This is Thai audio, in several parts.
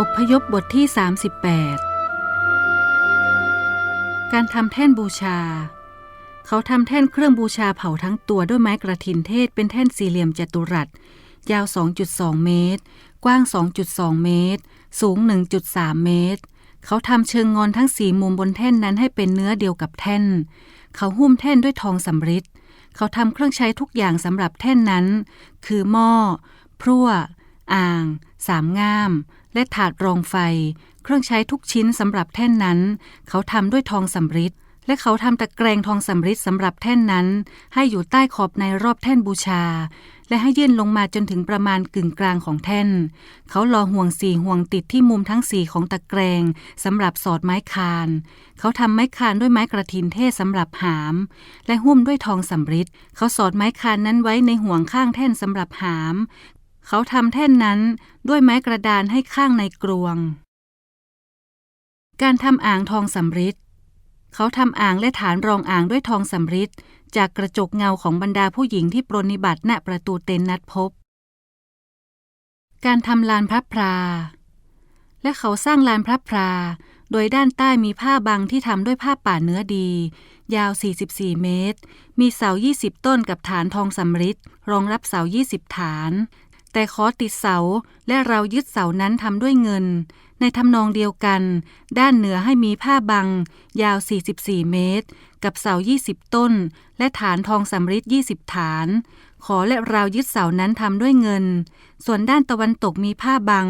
อพยพบทที่ 38 การทำแท่นบูชา เขาทำแท่นเครื่องบูชาเผาทั้งตัวด้วยไม้กระถินเทศเป็นแท่นสี่เหลี่ยมจัตุรัส ยาว 2.2 เมตร กว้าง 2.2 เมตร สูง 1.3 เมตร เขาทำเชิงงอนทั้งสี่มุมบนแท่นนั้นให้เป็นเนื้อเดียวกับแท่น เขาหุ้มแท่นด้วยทองสำริดเขาทำเครื่องใช้ทุกอย่างสำหรับแท่นนั้น คือหม้อพรั่ว อ่าง สามง่าม และถาดรองไฟ เครื่องใช้ทุกชิ้นสำหรับแท่นนั้น เขาทำด้วยทองสำริดและเขาทำตะแกรงทองสำริดสำหรับแท่นนั้น ให้อยู่ใต้ขอบในรอบแท่นบูชา และให้ยื่นลงมาจนถึงประมาณกึ่งกลางของแท่น เขารอห่วงสี่ห่วงติดที่มุมทั้งสี่ของตะแกรงสำหรับสอดไม้คาน เขาทำไม้คานด้วยไม้กระถินเทศสำหรับหาม และหุ้มด้วยทองสำริดเขาสอดไม้คานนั้นไว้ในห่วงข้างแท่นสำหรับหาม เขาทำแท่นนั้นด้วยไม้กระดานให้ข้างในกรวง การทำอ่างทองสำริดเขาทำอ่างและฐานรองอ่างด้วยทองสำริดจากกระจกเงาของบรรดาผู้หญิงที่ปรนนิบัติณประตูเต็นท์นัดพบ การทำลานพระพรา และเขาสร้างลานพระพรา โดยด้านใต้มีผ้าบังที่ทำด้วยผ้าป่าเนื้อดี ยาว 44 เมตร มีเสา 20 ต้นกับฐานทองสำริดรองรับเสา 20 ฐาน แต่ขอติดเสาและเรายึดเสานั้นทำด้วยเงิน ในทำนองเดียวกัน ด้านเหนือให้มีผ้าบัง ยาว 44 เมตร กับเสา 20 ต้น และฐานทองสำริด20 ฐาน ขอและเรายึดเสานั้นทำด้วยเงิน ส่วนด้านตะวันตกมีผ้าบัง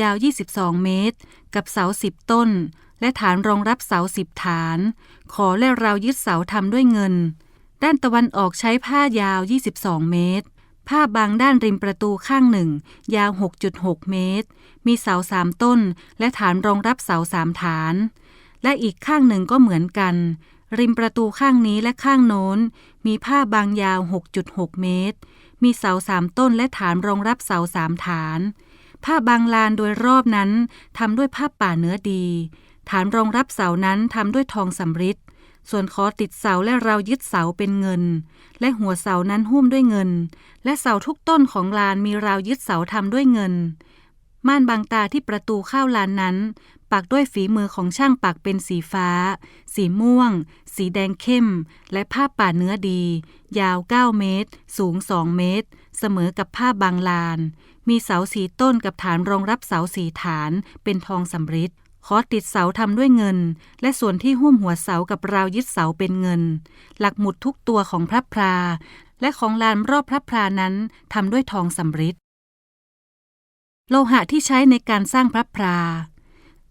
ยาว 22 เมตร กับเสา 10 ต้น และฐานรองรับเสา 10 ฐาน ขอและเรายึดเสาทำด้วยเงิน ด้านตะวันออกใช้ผ้ายาว 22 เมตร ผ้าบางด้านริมประตูข้างหนึ่ง ยาว 6.6 เมตร มีเสาสามต้น และฐานรองรับเสาสามฐาน และอีกข้างหนึ่งก็เหมือนกัน ริมประตูข้างนี้และข้างโน้น มีผ้าบางยาว 6.6 เมตร มีเสาสามต้นและฐานรองรับเสาสามฐาน ผ้าบางลานโดยรอบนั้นทำด้วยผ้าป่าเนื้อดี ฐานรองรับเสานั้นทำด้วยทองสำริด ส่วนขอติดเสาและเรายึดเสาเป็นเงิน และหัวเสานั้นหุ้มด้วยเงิน และเสาทุกต้นของลานมีราวยึดเสาทำด้วยเงิน ม่านบางตาที่ประตูเข้าลานนั้น ปักด้วยฝีมือของช่างปักเป็นสีฟ้า สีม่วง สีแดงเข้ม และผ้าป่าเนื้อดี ยาว 9 เมตร สูง 2 เมตร เสมอกับผ้าบางลาน มีเสาสีต้นกับฐานรองรับเสาสีฐานเป็นทองสำริด ขอติดเสาทำด้วยเงิน และส่วนที่หุ้มหัวเสากับราวยึดเสาเป็นเงิน หลักหมุดทุกตัวของพระพรา และของลานรอบพระพรานั้นทำด้วยทองสำริดโลหะที่ใช้ในการสร้างพระพรา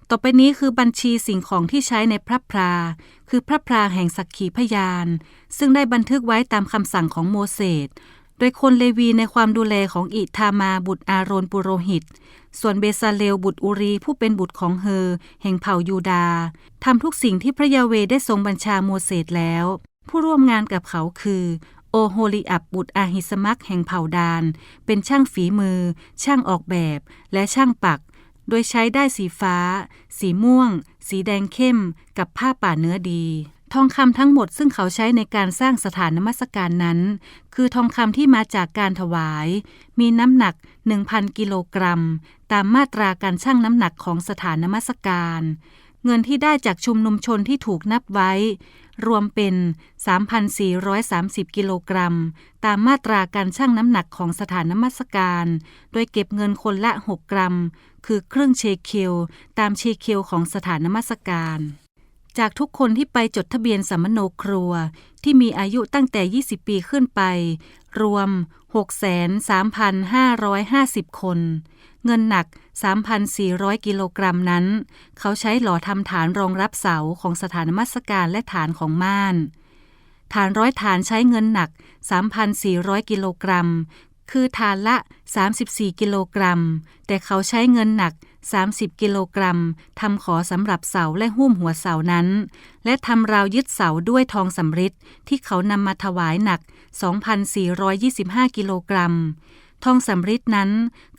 ต่อไปนี้คือบัญชีสิ่งของที่ใช้ในพระพรา คือพระพราแห่งสักขีพยาน ซึ่งได้บันทึกไว้ตามคำสั่งของโมเสส โดยคนเลวีในความดูแลของอิทามาบุตรอาโรนปุโรหิต ส่วนเบซาเลวบุตรอุรีผู้เป็นบุตรของเฮอ แห่งเผ่ายูดาทำทุกสิ่งที่พระยาเวได้ทรงบัญชาโมเสสแล้ว ผู้ร่วมงานกับเขาคือโอโฮลิอับบุตรอาหิสมักแห่งเผ่าดาน เป็นช่างฝีมือ ช่างออกแบบ และช่างปัก โดยใช้ได้สีฟ้า สีม่วง สีแดงเข้ม กับผ้าป่าเนื้อดี ทองคำทั้งหมดซึ่งเขาใช้ในการสร้างสถานนมัสการนั้น คือทองคำที่มาจากการถวาย มีน้ำหนัก 1,000 กิโลกรัม ตามมาตราการชั่งน้ำหนักของสถานนมัสการ เงินที่ได้จากชุมนุมชนที่ถูกนับไว้ รวมเป็น 3,430 กิโลกรัม ตามมาตราการชั่งน้ำหนักของสถานนมัสการ โดยเก็บเงินคนละ 6 กรัม คือครึ่งเชเคลตามเชเคลของสถานนมัสการ จากทุกคนที่ไปจดทะเบียนสัมมโนครัว ที่มีอายุตั้งแต่ 20 ปีขึ้นไป รวม 6,3,550 คน เงินหนัก 3,400 กิโลกรัมนั้น เขาใช้หล่อทำฐานรองรับเสาของสถานมัสการและฐานของม่าน ฐานร้อยฐานใช้เงินหนัก 3,400 กิโลกรัม คือฐานละ 34 กิโลกรัม แต่เขาใช้เงินหนัก 30 กิโลกรัมทำขอสำหรับเสาและหุ้มหัวเสานั้น และทำราวยึดเสาด้วยทองสำริดที่เขานำมาถวายหนัก 2,425 กิโลกรัม ทองสำริดนั้น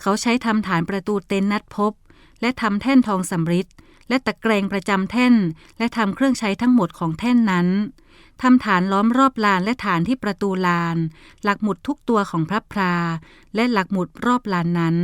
เขาใช้ทำฐานประตูเต็นท์นัดพบ และทำแท่นทองสำริดและตะแกรงประจำแท่น และทำเครื่องใช้ทั้งหมดของแท่นนั้นทำฐานล้อมรอบลานและฐานที่ประตูลาน หลักหมุดทุกตัวของพระพรา และหลักหมุดรอบลานนั้น